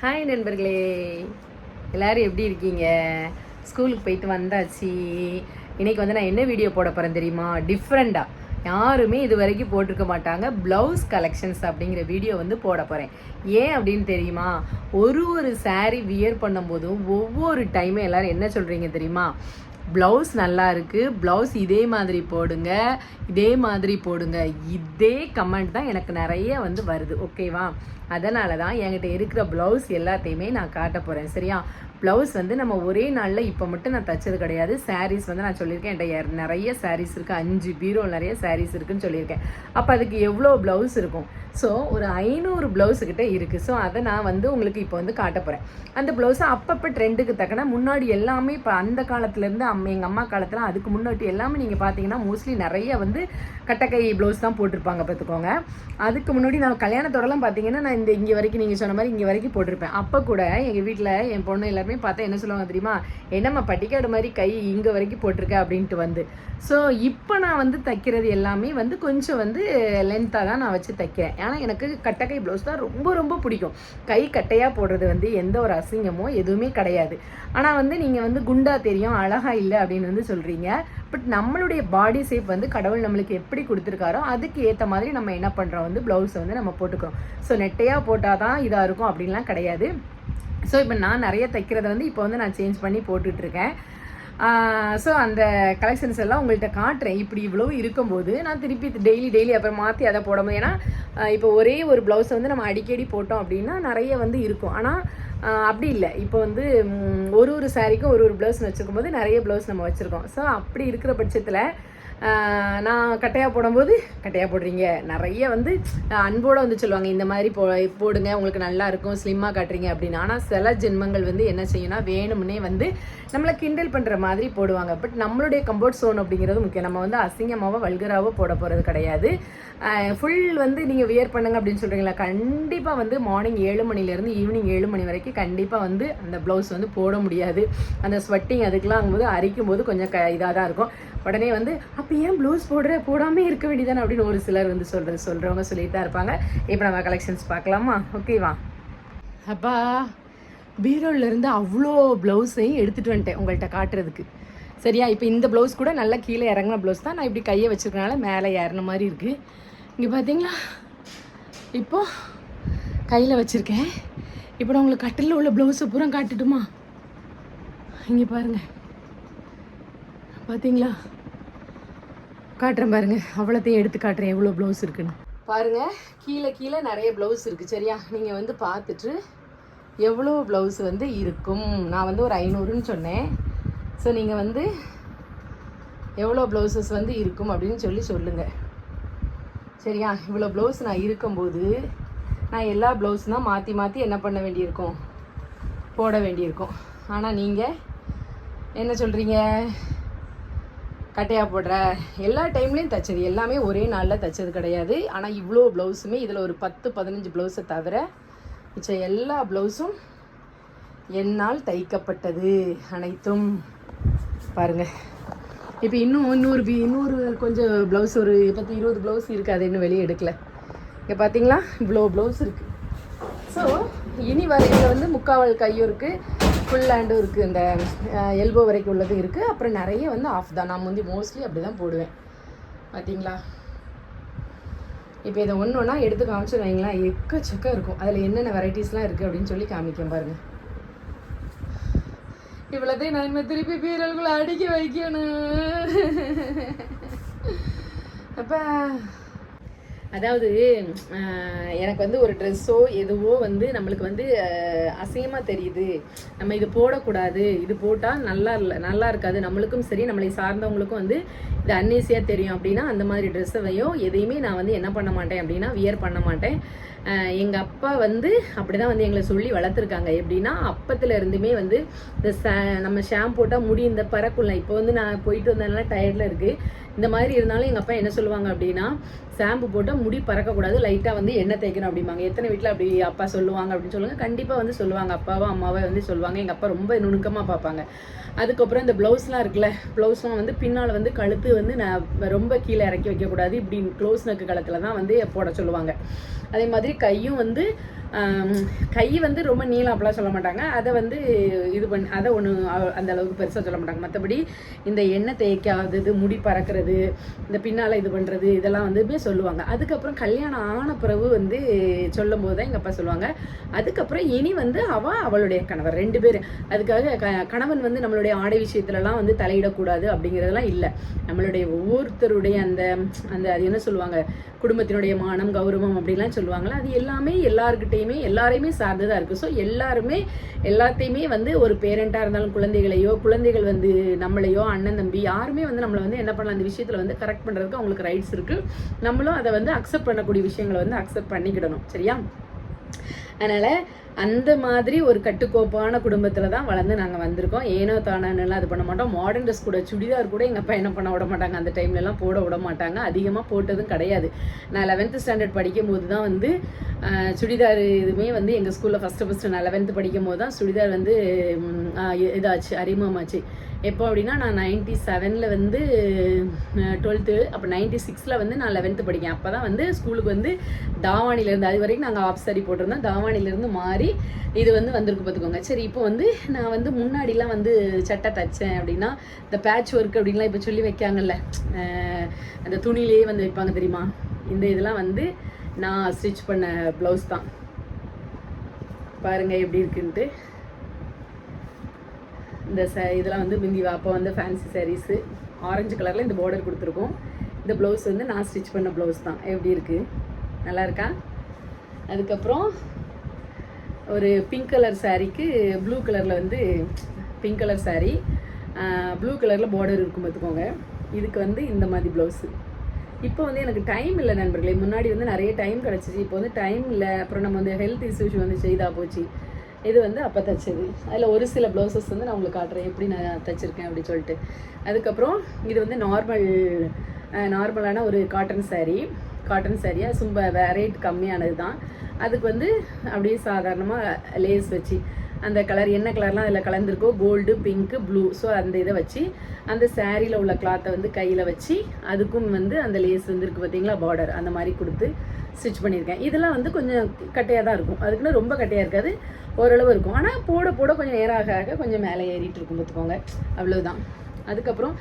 Hi நண்பர்களே. எல்லோரும் எப்படி இருக்கீங்க? ஸ்கூலுக்கு போயிட்டு வந்தாச்சு. இன்றைக்கி வந்து நான் என்ன வீடியோ போட போகிறேன் தெரியுமா? டிஃப்ரெண்ட்டாக யாருமே இது வரைக்கும் போட்டிருக்க மாட்டாங்க. ப்ளவுஸ் கலெக்ஷன்ஸ் அப்படிங்கிற வீடியோ வந்து போட போகிறேன் ஏன் அப்படின்னு தெரியுமா? ஒரு ஒரு சாரீ வியர் பண்ணும்போதும் ஒவ்வொரு டைமும் எல்லாரும் என்ன சொல்கிறீங்க தெரியுமா? ப்ளவுஸ் நல்லா இருக்கு. ப்ளவுஸ் இதே மாதிரி போடுங்க. இதே மாதிரி போடுங்க. இதே கமெண்ட் தான் எனக்கு நிறைய வந்து வருது. ஓகேவா அதனால தான் என்கிட்ட இருக்கிற ப்ளவுஸ் எல்லாத்தையுமே நான் காட்ட போகிறேன் சரியா? ப்ளவுஸ் வந்து நம்ம ஒரே நாளில் இப்போ மட்டும் நான் தைச்சது கிடையாது. சாரீஸ் வந்து நான் சொல்லியிருக்கேன். என்கிட்ட நிறைய சாரீஸ் இருக்குது அஞ்சு பீரோ நிறைய சாரீஸ் இருக்குன்னு சொல்லியிருக்கேன். அப்போ அதுக்கு எவ்வளோ ப்ளவுஸ் இருக்கும்? ஸோ ஒரு ஐநூறு ப்ளவுஸுக்கிட்ட இருக்குது ஸோ அதை நான் வந்து உங்களுக்கு இப்போ வந்து காட்ட போகிறேன் அந்த ப்ளவுஸை அப்பப்போ ட்ரெண்டுக்கு தக்கன முன்னாடி எல்லாமே இப்போ அந்த காலத்துலேருந்து அம்மா எங்கள் அம்மா காலத்தில் அதுக்கு முன்னாடி எல்லாமே நீங்கள் பார்த்தீங்கன்னா மோஸ்ட்லி நிறைய வந்து கட்டக்கை ப்ளவுஸ் தான் போட்டிருப்பாங்க பார்த்துக்கோங்க அதுக்கு முன்னாடி நான் கல்யாணத்தோடலாம் பார்த்தீங்கன்னா நான் இந்த இங்கே வரைக்கும் நீங்கள் சொன்ன மாதிரி இங்கே வரைக்கும் போட்டிருப்பேன். அப்போ கூட எங்கள் வீட்டில் என் பொண்ணு எல்லாருமே பார்த்தா என்ன சொல்லுவாங்க தெரியுமா? என்னம்மா பட்டிக்காடு மாதிரி கை இங்கே வரைக்கும் போட்டிருக்க? அப்படின்ட்டு வந்து. ஸோ இப்போ நான் வந்து தைக்கிறது எல்லாமே வந்து கொஞ்சம் வந்து லென்த்தாக தான் நான் வச்சு தைக்கிறேன். ஏன்னா எனக்கு கட்டக்கை ப்ளவுஸ் தான் ரொம்ப ரொம்ப பிடிக்கும். கை கட்டையாக போடுறது வந்து எந்த ஒரு அசிங்கமோ எதுவுமே கிடையாது. ஆனால் வந்து நீங்கள் வந்து குண்டா தெரியும் அழகாக இல்லை அப்படின்னு வந்து சொல்கிறீங்க பட் நம்மளுடைய பாடி ஷேப் வந்து கடவுள் நம்மளுக்கு எப்படி கொடுத்துருக்காரோ அதுக்கு ஏற்ற மாதிரி நம்ம என்ன பண்ணுறோம் வந்து ப்ளவுஸை வந்து நம்ம போட்டுக்கிறோம். ஸோ நெட்டையாக போட்டால் தான் இதாக இருக்கும் அப்படின்லாம் கிடையாது. ஸோ இப்போ நான் நிறைய தைக்கிறத வந்து இப்போ வந்து நான் சேஞ்ச் பண்ணி போட்டுட்ருக்கேன். ஸோ அந்த கலெக்ஷன்ஸ் எல்லாம் உங்கள்கிட்ட காட்டுறேன். இப்படி இவ்வளோ இருக்கும்போது நான் திருப்பி டெய்லி டெய்லி அப்புறம் மாற்றி அதை போடணும். ஏன்னா இப்போ ஒரே ஒரு ப்ளவுஸை வந்து நம்ம அடிக்கடி போட்டோம் அப்படின்னா நிறைய வந்து இருக்கும். ஆனால் அப்படி இல்லை. இப்போ வந்து ஒரு ஒரு சாரீக்கும் ஒரு ஒரு ப்ளவுஸ் வச்சுருக்கும் போது நிறைய ப்ளவுஸ் நம்ம வச்சுருக்கோம். ஸோ அப்படி இருக்கிற பட்சத்தில் நான் கட்டையாக போடும்போது கட்டையாக போடுறீங்க. நிறைய வந்து அன்போடு வந்து சொல்லுவாங்க இந்த மாதிரி போ போடுங்க உங்களுக்கு நல்லா இருக்கும் ஸ்லிம்மாக காட்டுறீங்க அப்படின்னு. ஆனால் சில ஜென்மங்கள் வந்து என்ன செய்யும்னா வேணும்னே வந்து நம்மளை கிண்டல் பண்ணுற மாதிரி போடுவாங்க. பட் நம்மளுடைய கம்ஃபர்ட் சோன் அப்படிங்கிறது முக்கியம். நம்ம வந்து அசிங்கமாவோ வல்கராவோ போட போகிறது கிடையாது. ஃபுல் வந்து நீங்கள் வியர் பண்ணுங்க அப்படின்னு சொல்கிறீங்களா கண்டிப்பாக வந்து மார்னிங் ஏழு மணிலேருந்து ஈவினிங் ஏழு மணி வரைக்கும் கண்டிப்பாக வந்து அந்த ப்ளவுஸ் வந்து போட முடியாது. அந்த ஸ்வெட்டிங் அதுக்கெலாம் போது அரிக்கும் போது கொஞ்சம் க இதாக தான் இருக்கும். உடனே வந்து அப்போ ஏன் ப்ளவுஸ் போடுற? போடாமே இருக்க வேண்டியதானே அப்படின்னு ஒரு சிலர் வந்து சொல்கிறது சொல்கிறவங்க சொல்லிட்டு தான் இருப்பாங்க. இப்போ நம்ம கலெக்ஷன்ஸ் பார்க்கலாமா? ஓகேவா அப்பா பீரோலேருந்து அவ்வளோ ப்ளவுஸையும் எடுத்துகிட்டு வந்துட்டேன் உங்கள்கிட்ட காட்டுறதுக்கு. சரியா? இப்போ இந்த ப்ளவுஸ் கூட நல்லா கீழே இறங்கின ப்ளவுஸ் தான். நான் இப்படி கையை வச்சுருக்கனால மேலே ஏறின மாதிரி இருக்குது இங்கே பார்த்தீங்களா இப்போது கையில் வச்சுருக்கேன். இப்போ நான் உங்களுக்கு கட்டிலில் உள்ள ப்ளவுஸை பூரா காட்டுட்டுமா? இங்கே பாருங்கள் பார்த்தீங்களா காட்டுறேன் பாருங்க. அவ்வளோத்தையும் எடுத்து காட்டுறேன். எவ்வளோ ப்ளவுஸ் இருக்குன்னு. பாருங்க. கீழே கீழே நிறைய ப்ளவுஸ் இருக்குது சரியா? நீங்கள் வந்து பார்த்துட்டு எவ்வளோ ப்ளவுஸ் வந்து இருக்கும். நான் வந்து ஒரு ஐநூறுன்னு சொன்னேன். ஸோ நீங்கள் வந்து எவ்வளோ ப்ளவுசஸ் வந்து இருக்கும் அப்படின்னு சொல்லி சொல்லுங்கள் சரியா? இவ்வளோ ப்ளவுஸ் நான் இருக்கும்போது நான் எல்லா ப்ளவுஸும் தான் மாற்றி மாற்றி என்ன பண்ண வேண்டியிருக்கும்? போட வேண்டியிருக்கும். ஆனால் நீங்கள் என்ன சொல்கிறீங்க கட்டையாக போடுற எல்லா டைம்லேயும் தைச்சது. எல்லாமே ஒரே நாளில் தைச்சது கிடையாது. ஆனால் இவ்வளோ ப்ளவுஸுமே இதில் ஒரு பத்து பதினஞ்சு ப்ளவுஸை தவிர மிச்ச எல்லா ப்ளவுஸும் என்னால் தைக்கப்பட்டது அனைத்தும். பாருங்கள் இப்போ இன்னும் இன்னொரு பி இன்னொரு கொஞ்சம் ப்ளவுஸ் ஒரு பத்து இருபது ப்ளவுஸ் இருக்குது அது இன்னும் வெளியே எடுக்கல. இங்கே பார்த்தீங்களா இவ்வளோ ப்ளவுஸ் இருக்குது ஸோ இனி வரையில் வந்து முக்காவல் கையும் இருக்குது ஃபுல் ஹேண்டும் இருக்குது இந்த எல்போ வரைக்கும் உள்ளதும் இருக்குது அப்புறம் நிறைய வந்து ஆஃப் தான். நான் வந்து மோஸ்ட்லி அப்படி தான் போடுவேன். பார்த்தீங்களா இப்போ இதை ஒன்று ஒன்றா எடுத்து காமிச்சு வைங்களேன். எக்கச்சக்கம் இருக்கும். அதில் என்னென்ன வெரைட்டிஸ்லாம் இருக்குது அப்படின்னு சொல்லி காமிக்கேன் பாருங்கள் இவ்வளோத்தையும் நான் திருப்பி பீரல்குள்ளே அடிக்க வைக்கணும். அப்போ அதாவது எனக்கு வந்து ஒரு ட்ரெஸ்ஸோ எதுவோ வந்து நம்மளுக்கு வந்து அசிங்கமாக தெரியுது. நம்ம இது போடக்கூடாது. இது போட்டால் நல்லா இல்லை நல்லா இருக்காது. நம்மளுக்கும் சரி நம்மளை சார்ந்தவங்களுக்கும் வந்து இது அன்னீசியாக தெரியும் அப்படின்னா அந்த மாதிரி ட்ரெஸ்ஸையோ எதையுமே நான் வந்து என்ன பண்ண மாட்டேன் அப்படின்னா வியர் பண்ண மாட்டேன். எங்கள் அப்பா வந்து அப்படிதான் வந்து எங்களை சொல்லி வளர்த்துருக்காங்க. எப்படின்னா அப்பத்தில் இருந்துமே வந்து இந்த ச- நம்ம ஷாம்பு போட்டால் முடி இந்த பறக்கும்ல இப்போ வந்து நான் போயிட்டு வந்ததுனால டயர்டில் இருக்குது இந்த மாதிரி இருந்தாலும் எங்கள் அப்பா என்ன சொல்லுவாங்க அப்படின்னா ஷாம்பு போட்டால் முடி பறக்கக்கூடாது லைட்டாக வந்து எண்ணெய் தேய்க்கணும் அப்படிம்பாங்க. எத்தனை வீட்டில் அப்படி அப்பா சொல்லுவாங்க அப்படின்னு சொல்லுங்கள் கண்டிப்பாக வந்து சொல்லுவாங்க. அப்பாவோ அம்மாவோ வந்து சொல்லுவாங்க. எங்கள் அப்பா ரொம்ப நுணுக்கமாக பார்ப்பாங்க. அதுக்கப்புறம் இந்த ப்ளவுஸ்லாம் இருக்குல்ல ப்ளவுஸ்லாம் வந்து பின்னால் வந்து கழுத்து வந்து நான் ரொம்ப கீழே இறக்கி வைக்கக்கூடாது. இப்படி க்ளோஸ் நக்கு கழுத்தில் தான் வந்து போட சொல்லுவாங்க. அதே மாதிரி கையும் வந்து கை வந்து ரொம்ப நீளம் அப்படிலாம் சொல்ல மாட்டாங்க. அதை வந்து இது பண்ணி அதை ஒன்று அந்த அளவுக்கு பெருசாக சொல்ல மாட்டாங்க. மற்றபடி இந்த எண்ணெய் தேய்க்காதது முடி பறக்கிறது இந்த பின்னால் இது பண்ணுறது இதெல்லாம் வந்து சொல்லுவாங்க. அதுக்கப்புறம் கல்யாணம் ஆன பிறகு வந்து சொல்லும் போது தான் எங்கள் அப்பா சொல்லுவாங்க. அதுக்கப்புறம் இனி வந்து அவ அவளுடைய கணவர் ரெண்டு பேர். அதுக்காக க கணவன் வந்து நம்மளுடைய ஆடை விஷயத்துலலாம் வந்து தலையிடக்கூடாது அப்படிங்கிறதெல்லாம் இல்லை. நம்மளுடைய ஒவ்வொருத்தருடைய அந்த அந்த அது என்ன சொல்லுவாங்க? குடும்பத்தினுடைய மானம் கௌரவம் அப்படிலாம் சொல்லுவாங்கல்ல அது எல்லாமே எல்லாருக்கிட்டேயுமே எல்லாரையுமே சார்ந்ததாக இருக்குது ஸோ எல்லாருமே எல்லாத்தையுமே வந்து ஒரு பேரண்ட்டாக இருந்தாலும் குழந்தைகளையோ குழந்தைகள் வந்து நம்மளையோ அண்ணன் தம்பி யாருமே வந்து நம்மளை வந்து என்ன பண்ணலாம்? அந்த விஷயத்தில் வந்து கரெக்ட் பண்ணுறதுக்கு அவங்களுக்கு ரைட்ஸ் இருக்குது நம்மளும் அதை வந்து அக்செப்ட் பண்ணக்கூடிய விஷயங்களை வந்து அக்செப்ட் பண்ணிக்கிடணும். சரியா? அதனால் அந்த மாதிரி ஒரு கட்டுக்கோப்பான குடும்பத்தில் தான் வளர்ந்து நாங்கள் வந்திருக்கோம். ஏனோ தானான்னுலாம் அது பண்ண மாட்டோம். மாடர்ன் ட்ரெஸ் கூட சுடிதார் கூட எங்கள் அப்பா என்ன பண்ண விட மாட்டாங்க. அந்த டைம்லலாம் போட விட மாட்டாங்க. அதிகமாக போட்டதும் கிடையாது. நான் லெவன்த்து ஸ்டாண்டர்ட் படிக்கும் போது தான் வந்து சுடிதார் இதுவுமே வந்து எங்கள் ஸ்கூலில் ஃபஸ்ட்டு ஃபஸ்ட்டு நான் லெவன்த்து படிக்கும் போது தான் சுடிதார் வந்து இதாச்சு அறிமுகமாச்சு. எப்போ அப்படின்னா நான் நைன்டி செவனில் வந்து டுவெல்த்து அப்போ நைன்டி சிக்ஸில் வந்து நான் லெவன்த்து படிக்கேன். அப்போ தான் வந்து ஸ்கூலுக்கு வந்து தாவாணிலேருந்து அது வரைக்கும் நாங்கள் ஆஃப் சாரி போட்டிருந்தோம். தாவாணிலேருந்து மாறி இது வந்து வந்திருக்கு பார்த்துக்கோங்க. சரி இப்போ வந்து நான் வந்து முன்னாடிலாம் வந்து சட்டை தைச்சேன் அப்படின்னா இந்த பேட்ச் ஒர்க் அப்படின்லாம் இப்போ சொல்லி வைக்காங்கல்ல அந்த துணிலேயே வந்து வைப்பாங்க தெரியுமா? இந்த இதெல்லாம் வந்து நான் ஸ்டிச் பண்ண ப்ளவுஸ் தான். பாருங்கள் எப்படி இருக்குன்ட்டு. இந்த ச இதெல்லாம் வந்து முந்தி அப்போ வந்து ஃபேன்சி சாரீஸு ஆரஞ்சு கலரில் இந்த பார்டர் கொடுத்துருக்கோம். இந்த ப்ளவுஸ் வந்து நான் ஸ்டிச் பண்ண ப்ளவுஸ் தான். எப்படி இருக்குது நல்லா இருக்கா? அதுக்கப்புறம் ஒரு பிங்க் கலர் சாரீக்கு ப்ளூ கலரில் வந்து பிங்க் கலர் சாரீ ப்ளூ கலரில் பார்டர் இருக்கும் பார்த்துக்கோங்க. இதுக்கு வந்து இந்த மாதிரி ப்ளவுஸு இப்போ வந்து எனக்கு டைம் இல்லை நண்பர்களே. முன்னாடி வந்து நிறைய டைம் கிடச்சிச்சு. இப்போ வந்து டைம் இல்லை. அப்புறம் நம்ம வந்து ஹெல்த் இஷ்யூஸ் வந்து செய்தா போச்சு. இது வந்து அப்போ தைச்சது. அதில் ஒரு சில ப்ளவுசஸ் வந்து நான் உங்களுக்கு காட்டுறேன். எப்படி நான் தைச்சிருக்கேன் அப்படி சொல்லிட்டு. அதுக்கப்புறம் இது வந்து நார்மல் நார்மலான ஒரு காட்டன் சாரீ காட்டன் சாரியாக சும்ப ரேட் கம்மியானது தான் அதுக்கு வந்து அப்படியே சாதாரணமாக லேஸ் வச்சு அந்த கலர் என்ன கலர்லாம் அதில் கலந்துருக்கோ கோல்டு பிங்க்கு ப்ளூ ஸோ அந்த இதை வச்சு அந்த சாரியில் உள்ள கிளாத்தை வந்து கையில் வச்சு அதுக்கும் வந்து அந்த லேஸ் வந்துருக்கு பார்த்தீங்களா பார்டர் அந்த மாதிரி கொடுத்து ஸ்டிச் பண்ணியிருக்கேன். இதெல்லாம் வந்து கொஞ்சம் கட்டையாக தான் இருக்கும். அதுக்குன்னு ரொம்ப கட்டையாக இருக்காது. ஓரளவு இருக்கும். ஆனால் போட போட கொஞ்சம் நேரம் ஆக ஆக கொஞ்சம் மேலே ஏறிட்டு இருக்கும் பார்த்துக்கோங்க அவ்வளோதான் அதுக்கப்புறம்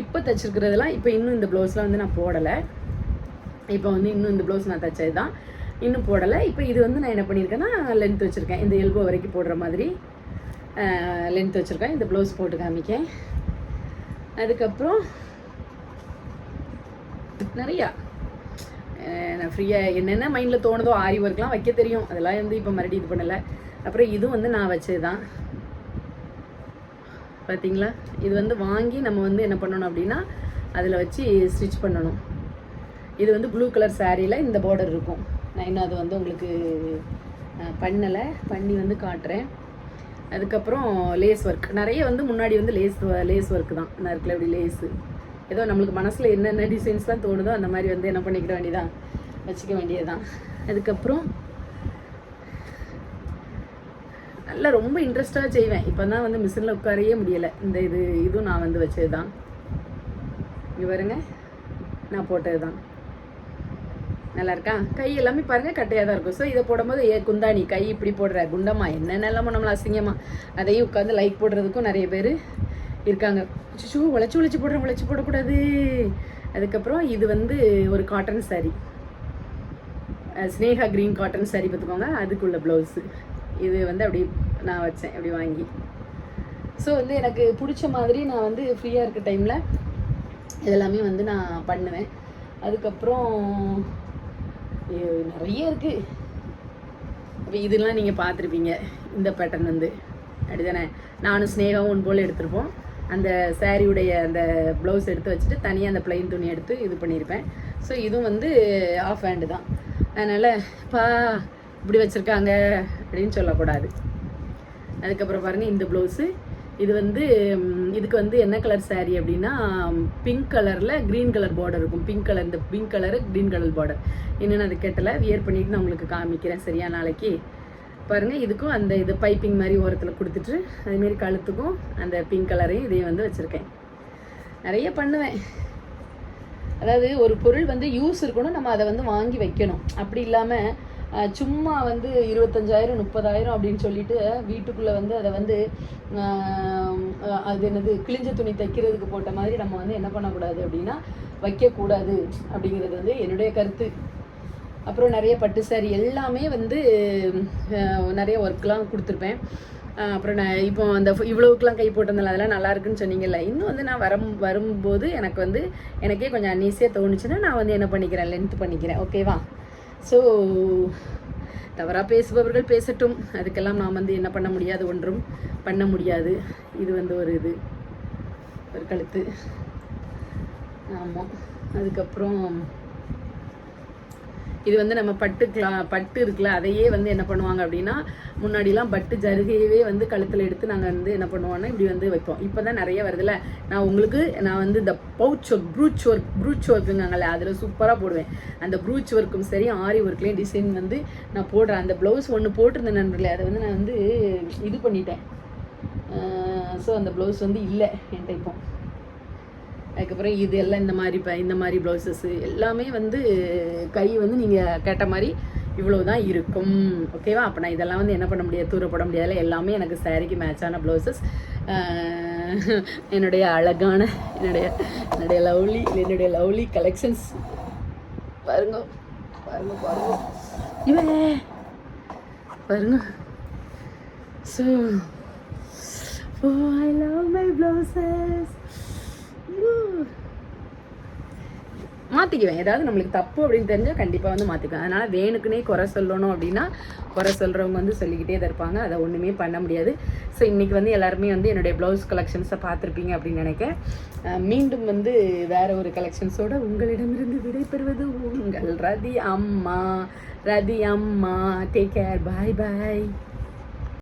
இப்போ தைச்சிருக்கிறதெல்லாம் இப்போ இன்னும் இந்த ப்ளவுஸ்லாம் வந்து நான் போடலை. இப்போ வந்து இன்னும் இந்த ப்ளவுஸ் நான் தைச்சது தான் இன்னும் போடலை. இப்போ இது வந்து நான் என்ன பண்ணியிருக்கேன்னா லென்த் வச்சுருக்கேன். இந்த எல்போ வரைக்கும் போடுற மாதிரி லென்த் வச்சுருக்கேன். இந்த ப்ளவுஸ் போட்டு காமிக்கேன். அதுக்கப்புறம் நிறையா. நான் ஃப்ரீயாக என்னென்ன மைண்டில் தோணுதோ ஆரி ஒர்க்லாம் வைக்க தெரியும். அதெல்லாம் வந்து இப்போ மறுபடியும் இது பண்ணலை. அப்புறம் இதுவும் வந்து நான் வச்சது தான் பார்த்தீங்களா? இது வந்து வாங்கி நம்ம வந்து என்ன பண்ணணும் அப்படின்னா அதில் வச்சு ஸ்டிச் பண்ணணும். இது வந்து ப்ளூ கலர் சாரியில் இந்த பார்டர் இருக்கும். நான் இன்னும் அது வந்து உங்களுக்கு பண்ணலை. பண்ணி வந்து காட்டுறேன். அதுக்கப்புறம் லேஸ் ஒர்க் நிறைய வந்து முன்னாடி வந்து லேஸ் லேஸ் ஒர்க் தான். நான் இருக்கல இப்படி லேஸு ஏதோ நம்மளுக்கு மனசில் என்னென்ன டிசைன்ஸ்லாம் தோணுதோ அந்த மாதிரி வந்து என்ன பண்ணிக்கிட வேண்டியதான் வச்சுக்க வேண்டியது தான் அதுக்கப்புறம் நல்லா ரொம்ப இன்ட்ரெஸ்டாக செய்வேன். இப்போ தான் வந்து மிஷினில் உட்காரையே முடியலை. இந்த இது இதுவும் நான் வந்து வச்சது தான் இங்கே பாருங்க. நான் போட்டது தான் நல்லா இருக்கா கை எல்லாமே பாருங்க கட்டையாக தான் இருக்கும். ஸோ இதை போடும்போது ஏ குந்தாணி கை இப்படி போடுற குண்டம்மா என்னென்னலாம் நம்மள அசிங்கமா? அதையும் உட்காந்து லைக் போடுறதுக்கும் நிறைய பேர் இருக்காங்க. ஷூ உழைச்சி உழைச்சி போடுறேன் உழைச்சி போடக்கூடாது. அதுக்கப்புறம் இது வந்து ஒரு cotton sari Sneha green cotton sari பார்த்துக்கோங்க. அதுக்குள்ள ப்ளவுஸு இது வந்து அப்படி நான் வச்சேன் அப்படி வாங்கி. ஸோ வந்து எனக்கு பிடிச்ச மாதிரி நான் வந்து ஃப்ரீயாக இருக்க டைமில் இதெல்லாமே வந்து நான் பண்ணுவேன். அதுக்கப்புறம் நிறைய இருக்குது இப்போ இதெல்லாம் நீங்கள் பார்த்துருப்பீங்க. இந்த பேட்டர்ன் வந்து. அப்படிதானே? நானும் ஸ்னேகாவும் ஒன்று போல் எடுத்திருப்போம். அந்த சாரியுடைய அந்த ப்ளவுஸ் எடுத்து வச்சுட்டு தனியாக அந்த பிளைன் துணி எடுத்து இது பண்ணியிருப்பேன். ஸோ இதுவும் வந்து ஆஃப் ஹேண்டு தான். அதனால் பா இப்படி வச்சுருக்காங்க. அப்படின்னு சொல்லக்கூடாது. அதுக்கப்புறம் பாருங்கள் இந்த ப்ளவுஸு இது வந்து இதுக்கு வந்து என்ன கலர் சாரீ அப்படின்னா பிங்க் கலரில் க்ரீன் கலர் பார்டர் இருக்கும். பிங்க் கலர் இந்த pink colour green colour border என்னென்னு அது கேட்டல. வியர் பண்ணிட்டு நான் உங்களுக்கு காமிக்கிறேன். சரியா நாளைக்கு? பாருங்கள் இதுக்கும் அந்த இது பைப்பிங் மாதிரி ஓரத்தில் கொடுத்துட்டு அதேமாரி கழுத்துக்கும் அந்த பிங்க் கலரையும் இதையும் வந்து வச்சுருக்கேன். நிறைய பண்ணுவேன். அதாவது ஒரு பொருள் வந்து யூஸ் இருக்கணும். நம்ம அதை வந்து வாங்கி வைக்கணும். அப்படி இல்லாமல் சும்மா வந்து இருபத்தஞ்சாயிரம் முப்பதாயிரம் அப்படின்னு சொல்லிட்டு வீட்டுக்குள்ளே வந்து அதை வந்து அது என்னது கிழிஞ்ச துணி தைக்கிறதுக்கு போட்ட மாதிரி நம்ம வந்து என்ன பண்ணக்கூடாது அப்படின்னா வைக்கக்கூடாது அப்படிங்கிறது வந்து என்னுடைய கருத்து. அப்புறம் நிறைய பட்டு சாரி எல்லாமே வந்து நிறைய ஒர்க்லாம் கொடுத்துருப்பேன். அப்புறம் நான் இப்போ அந்த இவ்வளோவுக்குலாம் கை போட்டிருந்தேன் அதெல்லாம் நல்லா இருக்குன்னு சொன்னீங்கல்ல இன்னும் வந்து நான் வரும் வரும்போது எனக்கு வந்து எனக்கே கொஞ்சம் அன்னீசியாக தோணுச்சுன்னா நான் வந்து என்ன பண்ணிக்கிறேன் லென்த் பண்ணிக்கிறேன் ஓகேவா ஸோ தவறாக பேசுபவர்கள் பேசட்டும். அதுக்கெல்லாம் நாம் வந்து என்ன பண்ண முடியாது? ஒன்றும் பண்ண முடியாது. இது வந்து ஒரு இது. ஒரு கழுத்து. ஆமாம் அதுக்கப்புறம் இது வந்து நம்ம பட்டுக்கலாம் பட்டு இருக்குல்ல அதையே வந்து என்ன பண்ணுவாங்க அப்படின்னா முன்னாடிலாம் பட்டு ஜருகையவே வந்து கழுத்தில் எடுத்து நாங்கள் வந்து என்ன பண்ணுவோம்னா இப்படி வந்து வைப்போம். இப்போ தான் நிறைய வருதுல்ல. நான் உங்களுக்கு நான் வந்து இந்த pouch work brooch work brooch ஒர்க்குங்காங்கல்ல அதில் சூப்பராக போடுவேன். அந்த ப்ரூச் ஒர்க்கும் சரி ஆரி ஒர்க்லேயும் டிசைன் வந்து நான் போடுறேன். அந்த ப்ளவுஸ் ஒன்று போட்டிருந்தேன் நண்பர்களே அதை வந்து நான் வந்து இது பண்ணிட்டேன். ஸோ அந்த ப்ளவுஸ் வந்து இல்லை என்கிட்ட இப்போ. அதுக்கப்புறம் இது எல்லாம் இந்த மாதிரி இப்போ இந்த மாதிரி ப்ளவுசஸ்ஸு எல்லாமே வந்து கை வந்து நீங்கள் கேட்ட மாதிரி இவ்வளோ தான் இருக்கும் ஓகேவா அப்போ நான் இதெல்லாம் வந்து என்ன பண்ண முடியாது? தூர போட முடியாதுல எல்லாமே எனக்கு சாரிக்கு மேட்சான ப்ளவுசஸ் என்னுடைய அழகான என்னுடைய என்னுடைய லவ்லி என்னுடைய லவ்லி கலெக்ஷன்ஸ் பாருங்க பாருங்க பாருங்க. இவன் பாருங்க. So I love my blouses. மாற்றிக்குவேன் ஏதாவது நம்மளுக்கு தப்பு அப்படின்னு தெரிஞ்சால் கண்டிப்பாக வந்து மாற்றிக்குவேன் அதனால் வேணுக்குனே குறை சொல்லணும் அப்படின்னா குறை சொல்கிறவங்க வந்து சொல்லிக்கிட்டே தான் இருப்பாங்க. அதை ஒன்றுமே பண்ண முடியாது. ஸோ இன்றைக்கி வந்து எல்லாருமே வந்து என்னுடைய ப்ளவுஸ் கலெக்ஷன்ஸை பார்த்துருப்பீங்க அப்படின்னு நினைக்கிறேன். மீண்டும் வந்து வேறு ஒரு கலெக்ஷன்ஸோட உங்களிடமிருந்து விடைபெறுவது உங்கள் ரதி அம்மா. ரதி அம்மா டேக் கேர் பாய் பாய்